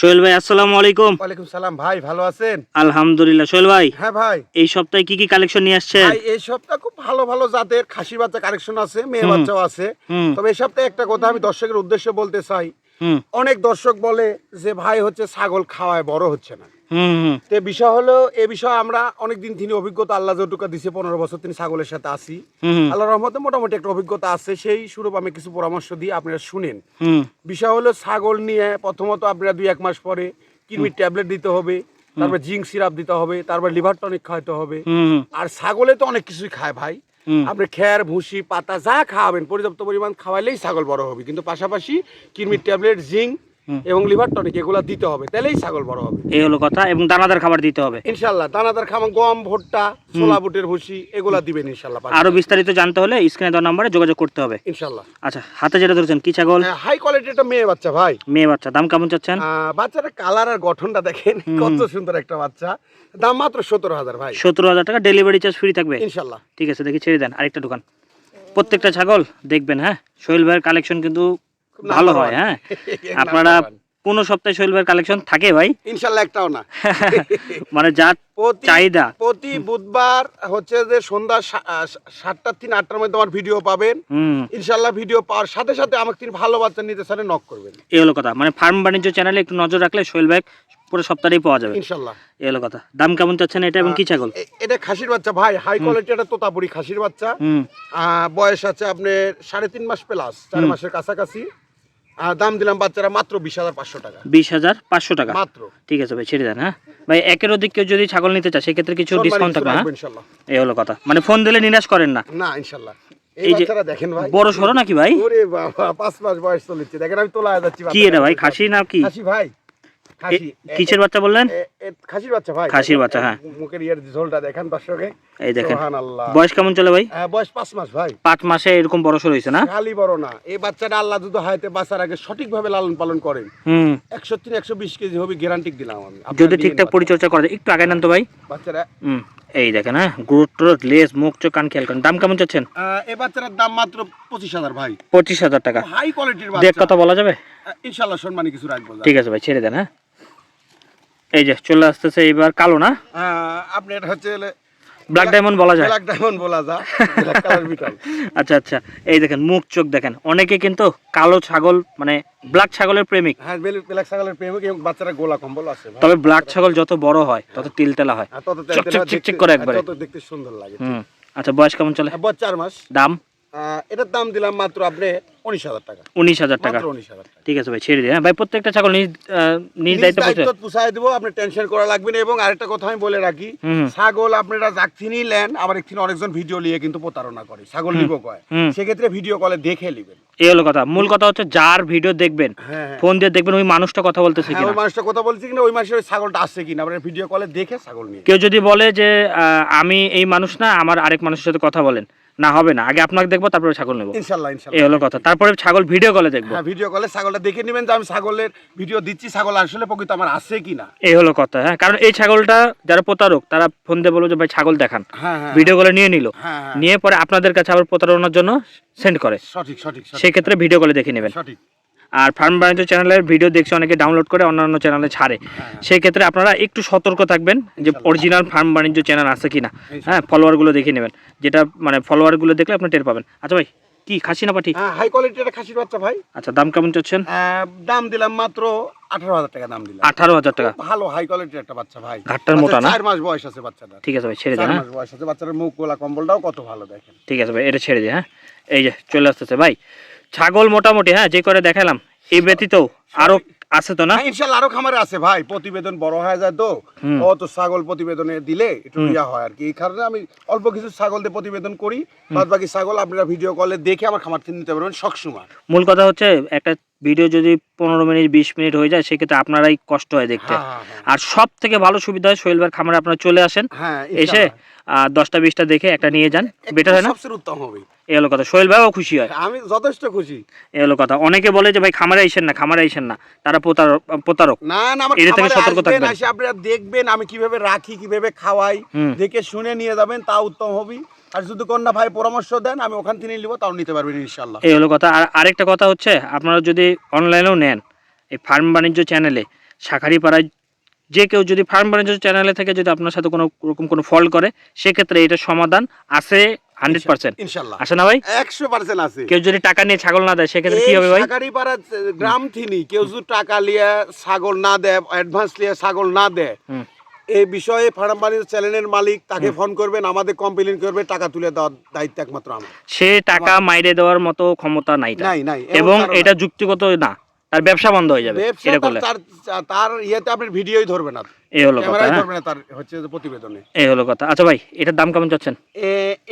সোহেল ভাই আসসালামু আলাইকুম। ওয়ালাইকুম সালাম। ভাই ভালো আছেন? আলহামদুলিল্লাহ। সোহেল ভাই হ্যাঁ ভাই। এই সপ্তাহে কি কি কালেকশন নিয়ে আসছেন? ভাই এই সপ্তাহে খুব ভালো ভালো জাতের খাসি বাচ্চা কালেকশন আছে মেয়ে বাচ্চাও আছে। তবে এই সপ্তাহে একটা কথা আমি দর্শকের উদ্দেশ্যে বলতে চাই। অনেক দর্শক বলে যে ভাই হচ্ছে ছাগল খাওয়ায় বড় হচ্ছে না। তো বিষয় হলো এ বিষয়ে আমরা অনেকদিন তিনি অভিজ্ঞতা আল্লাহ যৌটুকা দিছে পনেরো বছর তিনি ছাগলের সাথে আসি আল্লাহ রহমতে মোটামুটি একটা অভিজ্ঞতা আছে সেই স্বরূপ আমি কিছু পরামর্শ দিই আপনারা শুনেন। বিষয় হলো ছাগল নিয়ে প্রথমত আপনারা দুই এক মাস পরে কিডনির ট্যাবলেট দিতে হবে তারপর জিঙ্ক সিরাপ দিতে হবে তারপর লিভার টনিক খাওয়াতে হবে। আর ছাগলে তো অনেক কিছুই খায় ভাই। আপনি খের, ভুসি, পাতা যা খাওয়াবেন, পর্যাপ্ত পরিমাণ খাওয়ালেই ছাগল বড় হবে কিন্তু পাশাপাশি কিরমির ট্যাবলেট, জিঙ্ক। এবং লিভার টনিক এগুলো দিতে হবে তাহলেই ছাগল বড় হবে। এই হলো কথা এবং দানাদার খাবার দিতে হবে। ইনশাল্লাহ দানাদার খাবার গম ভুট্টা ছোলা বুটের ভুসি এগুলা দিবেন ইনশাল্লাহ আরও বিস্তারিত জানতে হলে স্ক্রিনে দেওয়া নম্বরে যোগাযোগ করতে হবে। ইনশাল্লাহ আচ্ছা হাতে যেটা ধরেছেন কি ছাগল? হাই কোয়ালিটি একটা মেয়ে বাচ্চা ভাই। মেয়ে বাচ্চা দাম কেমন চাচ্ছেন? আহ, বাচ্চাটার কালার আর গঠনটা দেখেন কত সুন্দর একটা বাচ্চা। দাম মাত্র সতেরো হাজার ভাই। সতেরো হাজার টাকা ডেলিভারি চার্জ ফ্রি থাকবে? ইনশাল্লাহ ঠিক আছে দেখি ছেড়ে দেন আরেকটা দোকান। প্রত্যেকটা ছাগল দেখবেন হ্যাঁ? সোহেল ভাইয়ের কালেকশন কিন্তু ভালো হয় হ্যাঁ? আপনারা। কোনো সপ্তাহে ভাইয়ের কালেকশন থাকে ভাই? ইনশাল্লাহ একটাও না। মানে প্রতি চাহিদা। প্রতি বুধবার হচ্ছে যে সন্ধ্যা সা- আহ, সাতটার তিন আটটার মধ্যে আমার ভিডিও পাবেন। ইনশাল্লাহ ভিডিও পাওয়ার সাথে সাথে আমাকে তিনি ভালো বাচ্চা নিতে চাইলে নক করবেন। এই হলো কথা। মানে ফার্ম বাণিজ্য চ্যানেলে একটু নজর রাখলে সোহেল ভাই পুরো সপ্তাহেই পাওয়া যাবে। ইনশাল্লাহ। এই হলো কথা। দাম কেমন চাচ্ছেন এটা এবং কি ছাগল? এটা খাসির বাচ্চা ভাই। হাই কোয়ালিটি একটা তোতাপুরি খাসির বাচ্চা। বয়স আছে আপনার সাড়ে তিন মাস প্লাস চার মাসের কাছাকাছি। দাম দিলাম বাচ্চারা মাত্র বিশ হাজার পাঁচশো টাকা। বিশ হাজার পাঁচশো টাকা? মাত্র। ঠিক আছে ভাই ছেড়ে দেন হ্যাঁ? ভাই একের অধিক কেউ যদি ছাগল নিতে চায় সেক্ষেত্রে কিছু ডিসকাউন্ট থাকবে হ্যাঁ? এই হলো কথা। মানে ফোন দিলে নিরাশ করেন না। না ইনশাল্লাহ। এই যে দেখেন ভাই। বড় সরো নাকি ভাই? ওরে বাবা পাঁচ মাস বয়স চলেছে দেখেন আমি তোলা যাচ্ছি কি এটা ভাই খাসি না কি? খাসি ভাই। কিসের বাচ্চা বললেন? খাসির বাচ্চা ভাই। খাসির বাচ্চা, হ্যাঁ। মুখের ইয়ার ঝোলটা দেখেন দর্শকে। এই দেখেন। বয়স কেমন চলে ভাই? হ্যাঁ, বয়স পাঁচ মাস ভাই। পাঁচ মাসে এরকম বড় সর হয়েছে না? খালি বড় না। এই বাচ্চাটা আল্লাহ যদি হায়াতে বাঁচার আগে সঠিকভাবে লালন পালন করেন। হুম। একশো তিন একশো বিশ কেজি হবে গ্যারান্টি দিলাম আমি। যদি ঠিকঠাক পরিচর্যা একটু আগে নেন তো ভাই। বাচ্চারা হুম এই দেখেন হ্যাঁ গুরুত্ব লেস মুখ চোখ কান খেয়াল করেন। দাম কেমন চাচ্ছেন? এই বাচ্চাটার দাম মাত্র পঁচিশ হাজার ভাই। পঁচিশ হাজার টাকা। হাই কোয়ালিটির বাচ্চা। কথা বলা যাবে? ইনশাল্লাহ সম্মানী কিছু রাখব। ঠিক আছে ভাই ছেড়ে দেন হ্যাঁ। এই যে চলে আসতেছে এবার কালো না? আপনি এটা হচ্ছে ব্ল্যাক ডায়মন্ড বলা যায়? ব্ল্যাক ডায়মন্ড বলা যা ব্ল্যাক কালার বিটাল আচ্ছা আচ্ছা। এই দেখেন মুখ চোখ দেখেন। অনেকে কিন্তু কালো ছাগল মানে ব্ল্যাক ছাগলের প্রেমিক। হ্যাঁ ব্ল্যাক ছাগলের প্রেমিক এবং বাচ্চারা গোলা কম্বল আছে তবে ব্ল্যাক ছাগল যত বড় হয় তত তিলতেলা হয়। তত চকচক তেলতেলা চিকচিক দেখতে- করে একবারে। তত দেখতে সুন্দর লাগে। আচ্ছা বয়স কেমন চলে? হ্যাঁ, বয়স চার মাস। দাম? এটার দাম দিলাম মাত্র আপনি উনিশ হাজার টাকা। উনিশ হাজার টাকা। উনিশ হাজার টাকা। ঠিক আছে ভাই ছেড়ে দিন হ্যাঁ ভাই প্রত্যেকটা ছাগল নিজ নিজ নিজ দায়িত্ব দায়িত্ব পুষায় দেবো আপনি টেনশন করা লাগবে না। এবং আরেকটা কথা আমি বলে রাখি ছাগল আপনারা যাকছিনি নেন আবার একদিন অনেকজন ভিডিও নিয়ে কিন্তু প্রতারণা করে। ছাগল নিব কয়? সেক্ষেত্রে ভিডিও কলে দেখে নেবেন। এই হলো কথা। মূল কথা হচ্ছে যার ভিডিও দেখবেন হ্যাঁ হ্যাঁ। ফোন দিয়ে দেখবেন ওই মানুষটা কথা বলতেছে কিনা। ওই মানুষটা কথা বলছি কিনা ওই মানুষের ওই ছাগলটা আসছে কিনা। আপনার ভিডিও কলে দেখে ছাগল নিয়ে কেউ যদি বলে যে আহ, আমি এই মানুষ না আমার আরেক মানুষের সাথে কথা বলেন। না হবে না। আগে আপনাকে দেখব তারপরে ছাগল নেব। ইনশাল্লাহ এই হলো কথা। তারপরে ছাগল ভিডিও কলে দেখব। হ্যাঁ ভিডিও কলে ছাগলটা দেখে নেবেন যে আমি ছাগলের ভিডিও দিচ্ছি ছাগল আসলে প্রকৃত আমার আছে কিনা। এই হলো কথা হ্যাঁ। কারণ এই ছাগলটা যারা প্রতারক তারা ফোন দিয়ে বলব যে ভাই ছাগল দেখান। হ্যাঁ হ্যাঁ ভিডিও কলে নিয়ে নিল। হ্যাঁ হ্যাঁ। নিয়ে পরে আপনাদের কাছে আবার প্রতারণার জন্য সেন্ড করে। সঠিক সঠিক, সেক্ষেত্রে ভিডিও কলে দেখে নেবেন। সঠিক। আর ফার্ম বাণিজ্য চ্যানেলের ভিডিও দেখছে অনেকে ডাউনলোড করে অন্যান্য চ্যানেলে ছাড়ে। হ্যাঁ। সেই ক্ষেত্রে আপনারা একটু সতর্ক থাকবেন যে অরিজিনাল ফার্ম বাণিজ্য চ্যানেল আছে কিনা। হ্যাঁ ফলোয়ারগুলো দেখে নেবেন। যেটা মানে ফলোয়ারগুলো দেখলে আপনি টের পাবেন। আচ্ছা ভাই কি খাসি না পাঠি হ্যাঁ হাই কোয়ালিটির একটা খাসির বাচ্চা ভাই। আচ্ছা দাম কেমন চাচ্ছেন? দাম দিলাম মাত্র আঠারো হাজার টাকা দাম দিলাম। আঠারো হাজার টাকা। ভালো হাই কোয়ালিটির একটা বাচ্চা ভাই। ঘাটটার মোটা না? চার মাস বয়স আছে বাচ্চাটা। ঠিক আছে ভাই ছেড়ে দেন হ্যাঁ। মাস বয়স আছে বাচ্চাটার মুখ গোলা কম্বলটাও কত ভালো দেখেন। ঠিক আছে ভাই এটা ছেড়ে দিই হ্যাঁ। এই যে চলে আসতেছে। ভাই ছাগল মোটামুটি হ্যাঁ যে করে দেখালাম এই ব্যতীত আরও আছে তো না? ইনশাআল্লাহ ইনশাল্লাহ আরও খামারে আছে ভাই প্রতিবেদন বড় হয়ে যায় তো। ও তো ছাগল প্রতিবেদনে দিলে একটু ইয়া হয় আর কি। এই কারণে আমি অল্প কিছু ছাগল দিয়ে প্রতিবেদন করি বাদ বাকি ছাগল আপনারা ভিডিও কলে দেখে আমার খামার থেকে নিতে পারবেন সবসময়। মূল কথা হচ্ছে একটা ভিডিও যদি পনেরো মিনিট বিশ মিনিট হয়ে যায় সেক্ষেত্রে আপনারাই কষ্ট হয় দেখতে। হ্যাঁ হ্যাঁ হ্যাঁ। আর সব থেকে ভালো সুবিধা হয় ভাইয়ের খামারে আপনারা চলে আসেন। এসে আহ, দশটা বিশটা দেখে একটা নিয়ে যান। বেটার হয় না? উত্তম হবে। এ হলো কথা। সোহেল ভাইও খুশি হয়। আমি যথেষ্ট খুশি। এ হলো কথা। অনেকে বলে যে ভাই খামারে আইসেন না খামারে আইসেন না। তারা প্রতারক প্রতারক। না না আমার এটা থেকে সতর্ক থাকবেন। আপনারা দেখবেন আমি কীভাবে রাখি কীভাবে খাওয়াই। দেখে শুনে নিয়ে যাবেন তা উত্তম হবে। আর যদি কন্যা ভাই পরামর্শ দেন আমি ওখান থেকে নিব তাও নিতে পারবেন ইনশাল্লাহ এই হলো কথা। আর আরেকটা কথা হচ্ছে আপনারা যদি অনলাইনেও নেন এই ফার্ম বাণিজ্য চ্যানেলে শাখারিপাড়ায় যে কেউ যদি ফার্ম বাণিজ্য চ্যানেলে থেকে যদি আপনার সাথে কোনো রকম কোনো ফল করে সেক্ষেত্রে এটা সমাধান আছে হান্ড্রেড পার্সেন্ট। আসে না ভাই? একশো পার্সেন্ট আছে। কেউ যদি টাকা নিয়ে ছাগল না দেয় সেক্ষেত্রে কি হবে ভাই? গ্রাম থিনি কেউ যদি টাকা লিয়ে ছাগল না দেয় অ্যাডভান্স লিয়ে ছাগল না দেয় হুম। এই বিষয়ে ফার্ম বাড়ির চ্যানেলের মালিক তাকে ফোন করবেন আমাদের কমপ্লেন করবে টাকা তুলে দেওয়ার দায়িত্ব একমাত্র আমার। সে টাকা মাইরে দেওয়ার মতো ক্ষমতা নাই। নাই নাই এবং এটা যুক্তিগত না। তার ব্যবসা বন্ধ হয়ে যাবে এটা করলে। তার তার ইয়েতে আপনার ভিডিওই ধরবে না। এই হলো কথা ক্যামেরাই হ্যাঁ? ধরবে না তার হচ্ছে যে প্রতিবেদনে। এই হলো কথা। আচ্ছা ভাই এটার দাম কেমন চাচ্ছেন?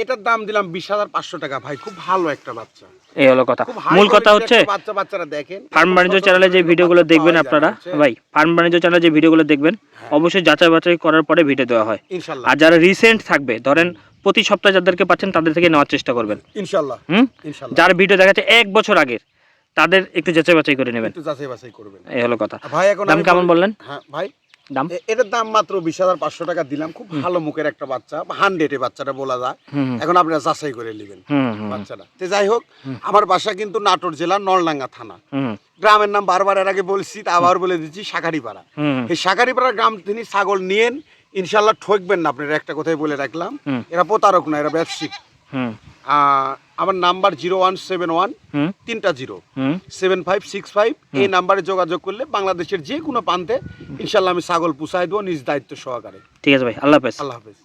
এটার দাম দিলাম বিশ হাজার পাঁচশো টাকা ভাই খুব ভালো একটা বাচ্চা। এই হলো কথা। মূল কথা হচ্ছে বাচ্চা বাচ্চারা দেখেন। ফার্ম বাণিজ্য চ্যানেলে যে ভিডিওগুলো দেখবেন আপনারা ভাই ফার্ম বাণিজ্য চ্যানেলে যে ভিডিওগুলো দেখবেন। অবশ্যই যাচাই বাছাই করার পরে ভিডিও দেওয়া হয়। ইনশাল্লাহ। আর যারা রিসেন্ট থাকবে ধরেন প্রতি সপ্তাহে যাদেরকে পাচ্ছেন তাদের থেকে নেওয়ার চেষ্টা করবেন। ইনশাল্লাহ। হুম? যার ভিডিও দেখাচ্ছে এক বছর আগের তাদের একটু যাচাই বাছাই করে নেবেন। একটু যাচাই বাছাই করবেন। এই হলো কথা। ভাই এখন দাম কেমন বলি- বললেন? হ্যাঁ ভাই দাম? এটার দাম মাত্র বিশ হাজার পাঁচশো টাকা দিলাম। খুব ভালো মুখের একটা বাচ্চা হান্ড্রেড এ বাচ্চাটা বলা যায়। এখন আপনারা যাচাই করে নেবেন বাচ্চাটা। তো যাই হোক আমার বাসা কিন্তু নাটোর জেলার নলডাঙ্গা থানা। গ্রামের নাম বারবার এর আগে বলছি আবার বলে দিচ্ছি শাকারিপাড়া হুম এই শাকারিপাড়া গ্রাম তিনি ছাগল নিয়েন ইনশাল্লাহ ঠকবেন না আপনার একটা কথাই বলে রাখলাম। এরা প্রতারক না এরা ব্যবসায়িক আমার number zero one seven one তিনটা zero. Seven five six five এই নাম্বারে যোগাযোগ করলে বাংলাদেশের যে কোনো প্রান্তে ইনশাল্লাহ আমি ছাগল পুষাই দেবো নিজ দায়িত্ব সহকারে। ঠিক আছে ভাই আল্লাহ হাফেজ। আল্লাহ হাফেজ।